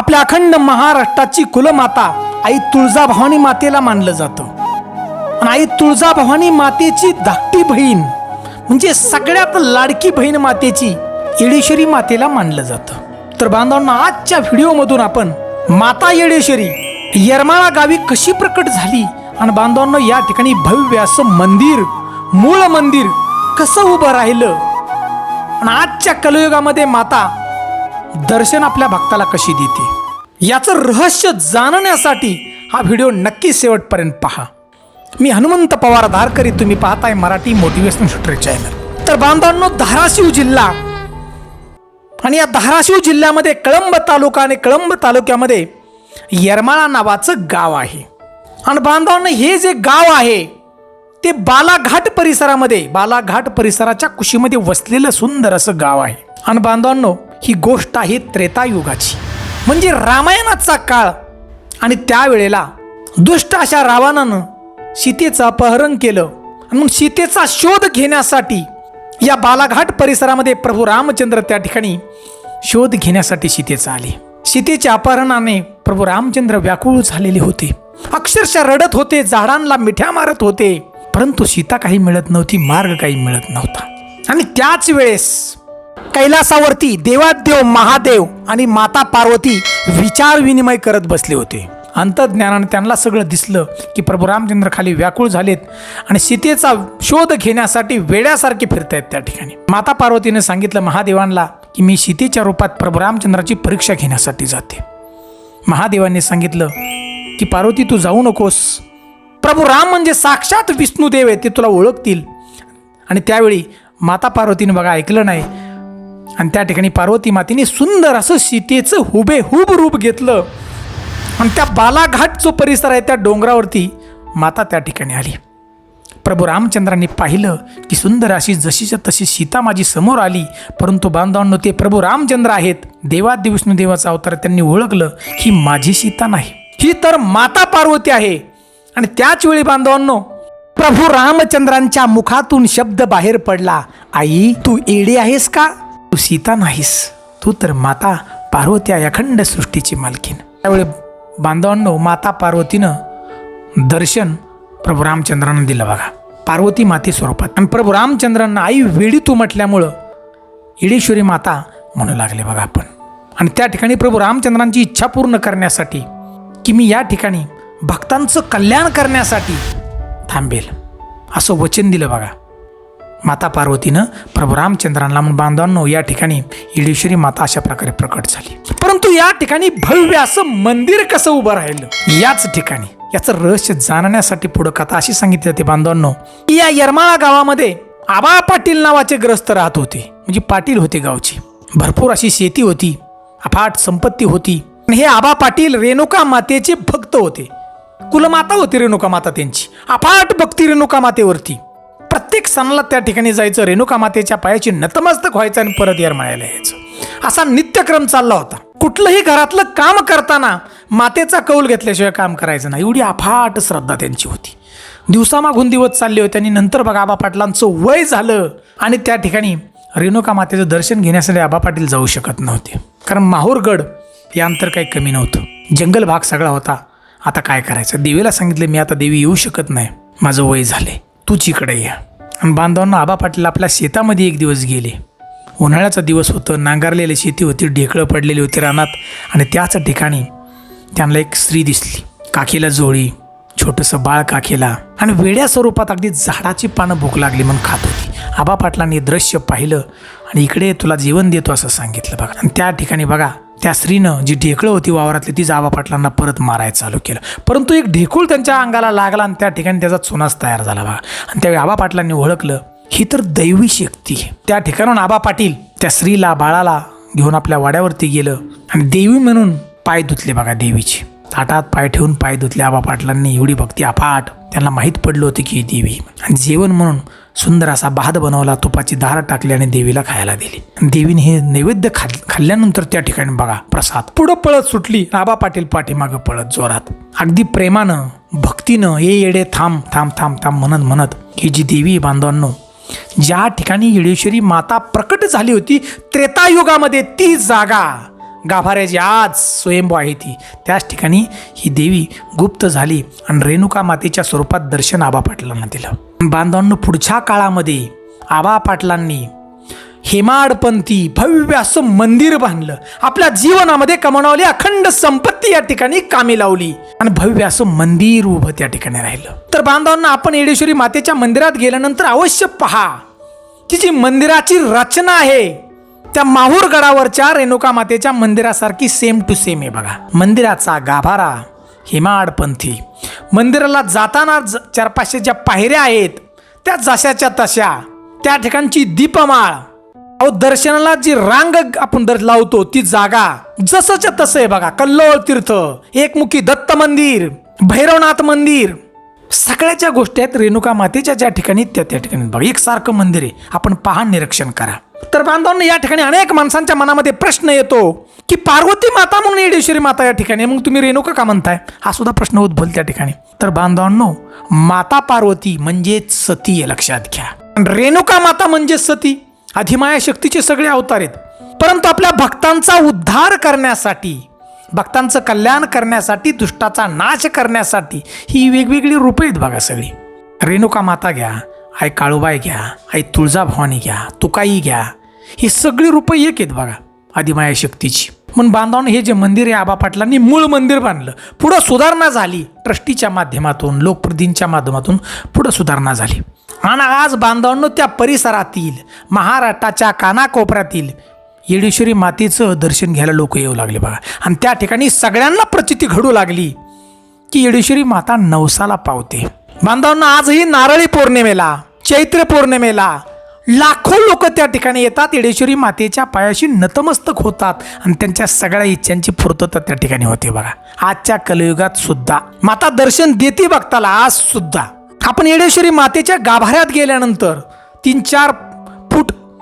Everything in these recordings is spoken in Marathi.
आपल्या अखंड महाराष्ट्राची कुलमाता आई तुळजाभवानी मातेला मानलं जातं. आणि आई तुळजाभवानी मातेची धाकटी बहीण म्हणजे सगळ्यात लाडकी बहीण मातेची येडेश्वरी मातेला मानलं जातं. तर बांधवांना आजच्या व्हिडिओमधून आपण माता येडेश्वरी येरमाळा गावी कशी प्रकट झाली? आणि बांधवांना या ठिकाणी भव्य असं मंदिर मूळ मंदिर कसं उभं राहिलं? आणि आजच्या कलयुगामध्ये माता दर्शन आपल्या भक्ताला कशी देते? याचं रहस्य जाणण्यासाठी हा व्हिडिओ नक्की शेवटपर्यंत पहा. मी हनुमंत पवार धारकरी तुम्ही पाहताय मराठी मोटिवेशनल शूटर चॅनल तर बांधवांनो धाराशिव जिल्हा आणि या धाराशिव जिल्ह्यामध्ये कळंब तालुका आणि कळंब तालुक्यामध्ये येरमाळा नावाचं गाव आहे. आणि बांधवांनो हे जे गाव आहे ते बालाघाट परिसरामध्ये बालाघाट परिसराच्या कुशीमध्ये वसलेलं सुंदर असं गाव आहे. आणि बांधवांनो ही गोष्ट आहे त्रेतायुगाची. म्हणजे रामायणाचा काळ आणि त्यावेळेला दुष्ट अशा रावणानं सीतेचं अपहरण केलं. म्हणून मग सीतेचा शोध घेण्यासाठी या बालाघाट परिसरामध्ये प्रभू रामचंद्र त्या ठिकाणी शोध घेण्यासाठी सीतेचा आले. सीतेच्या अपहरणाने प्रभू रामचंद्र व्याकुळ झालेले होते. अक्षरशः रडत होते झाडांना मिठ्या मारत होते. परंतु सीता काही मिळत नव्हती मार्ग काही मिळत नव्हता. आणि त्याच वेळेस कैलासावरती देवादेव महादेव आणि माता पार्वती विचार विनिमय करत बसले होते. अंतज्ञानाने त्यांना सगळं दिसलं की प्रभू रामचंद्र खाली व्याकुळ झालेत आणि सीतेचा शोध घेण्यासाठी वेड्यासारखे फिरतायत त्या ठिकाणी. माता पार्वतीने सांगितलं महादेवांना की मी सीतेच्या रूपात प्रभू रामचंद्राची परीक्षा घेण्यासाठी जाते. महादेवांनी सांगितलं की पार्वती तू जाऊ नकोस. प्रभू राम म्हणजे साक्षात विष्णुदेव आहे ते तुला ओळखतील. आणि त्यावेळी माता पार्वतीने बघा ऐकलं नाही. आणि त्या ठिकाणी पार्वती मातेने सुंदर असं सीतेचं हुबेहूब रूप घेतलं. आणि त्या बालाघाट जो परिसर आहे त्या डोंगरावरती माता त्या ठिकाणी आली. प्रभू रामचंद्रांनी पाहिलं की सुंदर अशी जशीच्या तशी सीता माझी समोर आली. परंतु बांधवांनो ते प्रभू रामचंद्र आहेत. देवाद्य विष्णुदेवाचा अवतार त्यांनी ओळखलं ही माझी सीता नाही. ही तर माता पार्वती आहे. आणि त्याच वेळी बांधवांनो प्रभू रामचंद्रांच्या मुखातून शब्द बाहेर पडला. आई तू एडी आहेस का? तू सीता नाहीस. तू तर माता पार्वती या अखंड सृष्टीची मालकीन. त्यावेळी बांधवांनो माता पार्वतीनं दर्शन प्रभू रामचंद्रांना दिलं बघा. पार्वती माते स्वरूपात. आणि प्रभू रामचंद्रांना आई वेडी तू म्हटल्यामुळं इडेश्वरी माता म्हणू लागले बघा आपण. आणि त्या ठिकाणी प्रभू रामचंद्रांची इच्छा पूर्ण करण्यासाठी की मी या ठिकाणी भक्तांचं कल्याण करण्यासाठी थांबेल. असं वचन दिलं बघा. माता पार्वतीनं प्रभू रामचंद्रांना म्हणून बांधवांनो या ठिकाणी येडेश्वरी माता अशा प्रकारे प्रकट झाली. परंतु या ठिकाणी भव्य असं मंदिर कसं उभं राहिलं? याच ठिकाणी याचं रहस्य जाणण्यासाठी पुढं कथा अशी सांगितली जाते बांधवांनो की या यरमाळा गावामध्ये आबा पाटील नावाचे ग्रस्त राहत होते. म्हणजे पाटील होते गावची. भरपूर अशी शेती होती अफाट संपत्ती होती. आणि हे आबा पाटील रेणुका मातेचे भक्त होते. कुलमाता होती रेणुका माता त्यांची. अफाट भक्ती रेणुका मातेवरती. सणाला त्या ठिकाणी जायचं रेणुका मातेच्या पायाची नतमस्तक व्हायचं आणि परत येरमाळ्याला यायचं. असा नित्यक्रम चालला होता. कुठलंही घरातलं काम करताना मातेचा कौल घेतल्याशिवाय काम करायचं नाही. एवढी अफाट श्रद्धा त्यांची होती. दिवसामागून दिवस चालले होते आणि नंतर बघा आबा पाटलांचं वय झालं आणि त्या ठिकाणी रेणुका मातेचं दर्शन घेण्यासाठी आबा पाटील जाऊ शकत नव्हते. कारण माहूरगड या अंतर काही कमी नव्हतं. जंगल भाग सगळा होता. आता काय करायचं? देवीला सांगितलं मी आता देवी येऊ शकत नाही. माझं वय झाले तूच इकडे या. बांधवांना आबा पाटील आपल्या शेतामध्ये एक दिवस गेले. उन्हाळ्याचा दिवस होतं नांगरलेली शेती होती ढेकळं पडलेली होती रानात आणि त्याच ठिकाणी त्यांना एक स्त्री दिसली. काखेला जोळी छोटंसं बाळ काखेला आणि वेड्या स्वरूपात अगदी झाडाची पानं भूक लागली म्हणून खात होती. आबा पाटलांनी दृश्य पाहिलं आणि इकडे तुला जेवण देतो असं सांगितलं बघा. आणि त्या ठिकाणी बघा त्या स्त्रीनं जी ढेकळं होती वावरातली ती आबा पाटलांना परत मारायला चालू केलं. परंतु एक ढेकूळ त्यांच्या अंगाला लागला आणि त्या ठिकाणी त्याचा चुनाच तयार झाला बघा. आणि त्यावेळी आबा पाटलांनी ओळखलं ही तर दैवी शक्ती त्या ठिकाणून आबा पाटील त्या स्त्रीला बाळाला घेऊन आपल्या वाड्यावरती गेलं आणि देवी म्हणून पाय धुतले बघा देवीचे. ताटात पाय ठेवून पाय धुतले आबा पाटलांनी. एवढी भक्ती अफाट त्यांना माहीत पडलं होतं की ही देवी. आणि जेवण म्हणून सुंदर असा भात बनवला तुपाची धार टाकली आणि देवीला खायला दिली. देवीने हे नैवेद्य खाल खाल्ल्यानंतर त्या ठिकाणी बघा प्रसाद. पुढं पळत सुटली. आबा पाटील पाठीमागं पळत जोरात. अगदी प्रेमानं भक्तीनं ये येडे थांब थांब थांब थांब म्हणत म्हणत ही जी देवी बांधवांनो ज्या ठिकाणी येडेश्वरी माता प्रकट झाली होती त्रेतायुगामध्ये ती जागा. गाभाऱ्याची आज स्वयंभू आहे ती. त्याच ठिकाणी ही देवी गुप्त झाली आणि रेणुका मातेच्या स्वरूपात दर्शन आबा पाटलांना दिलं. बांधवांनो पुढच्या काळामध्ये आबा पाटलांनी हेमाडपंथी भव्य असं मंदिर बांधलं. आपल्या जीवनामध्ये कमावली अखंड संपत्ती या ठिकाणी कामी लावली आणि भव्य असं मंदिर उभं त्या ठिकाणी राहिलं. तर बांधवांना आपण येडेश्वरी मातेच्या मंदिरात गेल्यानंतर अवश्य पहा. की जी मंदिराची रचना आहे. त्या माहूर गडावरच्या रेणुका मातेच्या मंदिरासारखी सेम टू सेम आहे बघा. मंदिराचा गाभारा हिमाडपंथी. मंदिराला जाताना ज- चार पाचशे ज्या पायऱ्या आहेत त्या जशाच्या तशा त्या ठिकाणची दीपमाळ. अहो दर्शनाला जी रांग आपण दर लावतो ती जागा जसंच्या तसं आहे बघा. कल्लोळ तीर्थ एकमुखी दत्त मंदिर भैरवनाथ मंदिर सगळ्याच्या गोष्टी आहेत रेणुका मातेच्या ज्या ठिकाणी त्या त्या ठिकाणी. बघा एकसारखं मंदिर आहे. आपण पहा निरीक्षण करा. तर बांधवांना या ठिकाणी अनेक माणसांच्या मनामध्ये प्रश्न येतो की पार्वती माता म्हणून येडेश्वरी माता या ठिकाणी मग तुम्ही रेणुका का म्हणताय? हा सुद्धा प्रश्न उद्भवल त्या ठिकाणी. तर बांधवांनो माता पार्वती म्हणजेच सती आहे लक्षात घ्या. रेणुका माता म्हणजे सती. अधिमाया शक्तीचे सगळे अवतार आहेत. परंतु आपल्या भक्तांचा उद्धार करण्यासाठी भक्तांचं कल्याण करण्यासाठी दुष्टाचा नाश करण्यासाठी ही वेगवेगळी रूपं आहेत बघा सगळी. रेणुका माता घ्या आई काळूबाई घ्या आई तुळजाभवानी घ्या तुकाई घ्या ही सगळी रूपं एक आहेत बघा आदिमाया शक्तीची. म्हणून बांधवून हे जे मंदिर आहे आबा पाटलांनी मूळ मंदिर बांधलं. पुढं सुधारणा झाली ट्रस्टीच्या माध्यमातून लोकप्रतिनिधींच्या माध्यमातून पुढं सुधारणा झाली. आणि आज बांधवांनो त्या परिसरातील महाराष्ट्राच्या कानाकोपऱ्यातील येडेश्वरी मातेचं दर्शन घ्यायला लोक येऊ लागले बघा. आणि त्या ठिकाणी सगळ्यांना प्रचिती घडू लागली की येडेश्वरी माता नवसाला पावते. बांधवांना आजही नारळी पौर्णिमेला चैत्र पौर्णिमेला लाखो लोक त्या ठिकाणी येतात. येडेश्वरी मातेच्या पायाशी नतमस्तक होतात आणि त्यांच्या सगळ्या इच्छांची पूर्तता त्या ठिकाणी होते बघा. आजच्या कलयुगात सुद्धा. माता दर्शन देते बघताला आज सुद्धा. आपण येडेश्वरी मातेच्या गाभाऱ्यात गेल्यानंतर तीन चार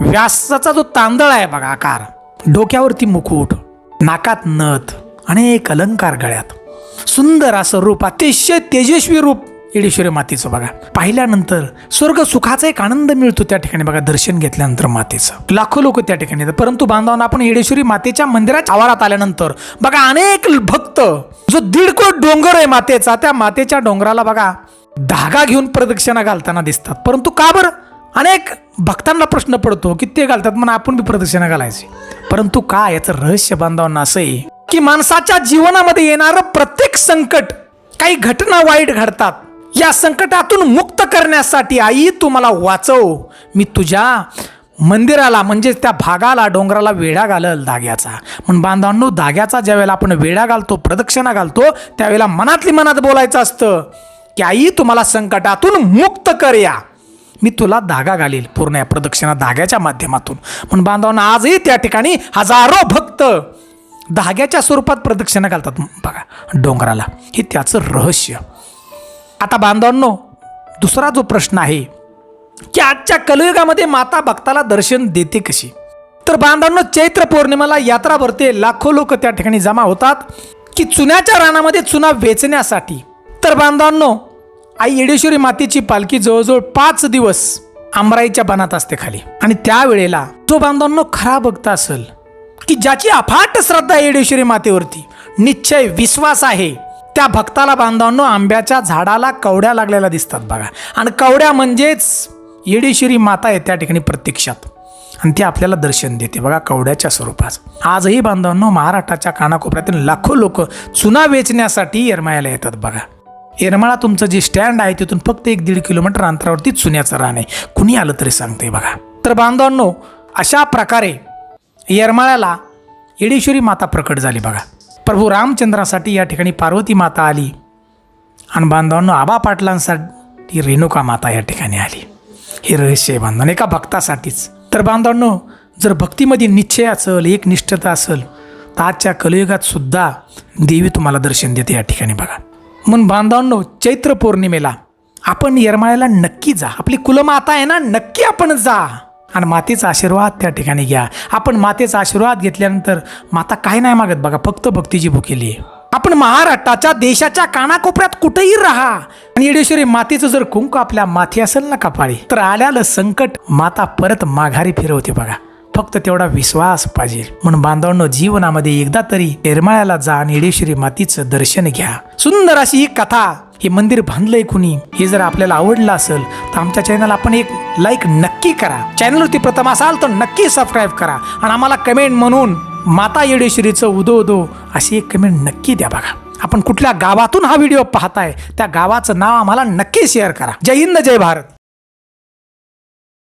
व्यासाचा जो तांदळ आहे बघा आकार डोक्यावरती मुकुट नाकात नथ अनेक अलंकार गळ्यात. सुंदर असं रूप अतिशय तेजस्वी रूप येडेश्वरी मातेचं बघा. पाहिल्यानंतर स्वर्ग सुखाचा एक आनंद मिळतो त्या ठिकाणी बघा दर्शन घेतल्यानंतर मातेचं. लाखो लोक त्या ठिकाणी येतात. परंतु बांधवांना आपण येडेश्वरी मातेच्या मंदिराच्या आवारात आल्यानंतर बघा अनेक भक्त जो दीड कोट डोंगर आहे मातेचा त्या मातेच्या डोंगराला बघा धागा घेऊन प्रदक्षिणा घालताना दिसतात. परंतु का बरं? अनेक भक्तांना प्रश्न पडतो की ते घालतात म्हणून आपण बी प्रदक्षिणा घालायची. परंतु का याचं रहस्य बांधवांना असं आहे की माणसाच्या जीवनामध्ये येणारं प्रत्येक संकट काही घटना वाईट घडतात या संकटातून मुक्त करण्यासाठी आई तू मला वाचव. मी तुझ्या मंदिराला म्हणजे त्या भागाला डोंगराला वेढा घालल धाग्याचा. पण बांधवांनो धाग्याचा ज्यावेळेला आपण वेढा घालतो प्रदक्षिणा घालतो त्यावेळेला मनातली मनात बोलायचं असतं की आई तुम्हाला संकटातून मुक्त कर या मी तुला धागा घालील पूर्ण या प्रदक्षिणा धाग्याच्या माध्यमातून. म्हणून बांधवांना आजही त्या ठिकाणी हजारो भक्त धाग्याच्या स्वरूपात प्रदक्षिणा घालतात. बघा डोंगराला. हे त्याचं रहस्य. आता बांधवांनो दुसरा जो प्रश्न आहे की आजच्या कलयुगामध्ये माता भक्ताला दर्शन देते कशी? तर बांधवांनो चैत्र पौर्णिमेला यात्रा भरते लाखो लोक त्या ठिकाणी जमा होतात की चुन्याच्या रानामध्ये चुना वेचण्यासाठी. तर बांधवांनो आई येडेश्वरी मातेची पालखी जवळजवळ पाच दिवस आमराईच्या बनात असते खाली. आणि त्यावेळेला जो बांधवांनो खरा भक्त असेल की ज्याची अफाट श्रद्धा आहे येडेश्वरी मातेवरती निश्चय विश्वास आहे. त्या भक्ताला बांधवांनो आंब्याच्या झाडाला कवड्या लागलेल्या दिसतात बघा. आणि कवड्या म्हणजेच येडेश्वरी माता आहे त्या ठिकाणी प्रत्यक्षात. आणि ती आपल्याला दर्शन देते बघा कवड्याच्या स्वरूपात. आजही बांधवांनो महाराष्ट्राच्या कानाकोपऱ्यातील लाखो लोक चुना वेचण्यासाठी येरमायाला येतात बघा. येरमाळा तुमचं जे स्टँड आहे तिथून फक्त एक दीड किलोमीटर अंतरावरती चुन्याचं रान आहे. कुणी आलं तरी सांगते बघा. तर बांधवांनो अशा प्रकारे येरमाळ्याला येडेश्वरी माता प्रकट झाली बघा. प्रभू रामचंद्रासाठी या ठिकाणी पार्वती माता आली आणि बांधवांनो आबा पाटलांसाठी रेणुका माता या ठिकाणी आली. हे रहस्य आहे बांधवांनो एका भक्तासाठीच. तर बांधवांनो जर भक्तीमध्ये निश्चय असेल एक निष्ठता असेल तर आजच्या कलयुगात सुद्धा देवी तुम्हाला दर्शन देते या ठिकाणी बघा. म्हणून बांधवांनो चैत्र पौर्णिमेला आपण येरमाळ्याला नक्की जा. आपली कुलमाता आहे ना नक्की आपण जा. आणि मातेचा आशीर्वाद त्या ठिकाणी घ्या. आपण मातेचा आशीर्वाद घेतल्यानंतर माता काय नाही मागत बघा फक्त भक्तीची भुकेली आहे. आपण महाराष्ट्राच्या देशाच्या कानाकोपऱ्यात कुठेही राहा. आणि येडेश्वरी मातेचं जर कुंक आपल्या माथी असेल ना कपाळी तर आल्यालं संकट माता परत माघारी फिरवते बघा. फक्त तेवढा विश्वास पाहिजे. म्हणून बांधवांनो जीवनामध्ये एकदा तरी निर्माळ्याला जा आणि येडेश्वरी मातीचं दर्शन घ्या. सुंदर अशी ही कथा हे मंदिर बांधलंय कुणी? हे जर आपल्याला आवडलं असेल तर आमच्या चॅनल आपण एक लाईक नक्की करा. चॅनलवरती प्रथम असाल तर नक्की सबस्क्राईब करा. आणि आम्हाला कमेंट म्हणून माता येडेश्वरीचं उदो उदो अशी एक कमेंट नक्की द्या बघा. आपण कुठल्या गावातून हा व्हिडिओ पाहताय त्या गावाचं नाव आम्हाला नक्की शेअर करा. जय हिंद जय भारत.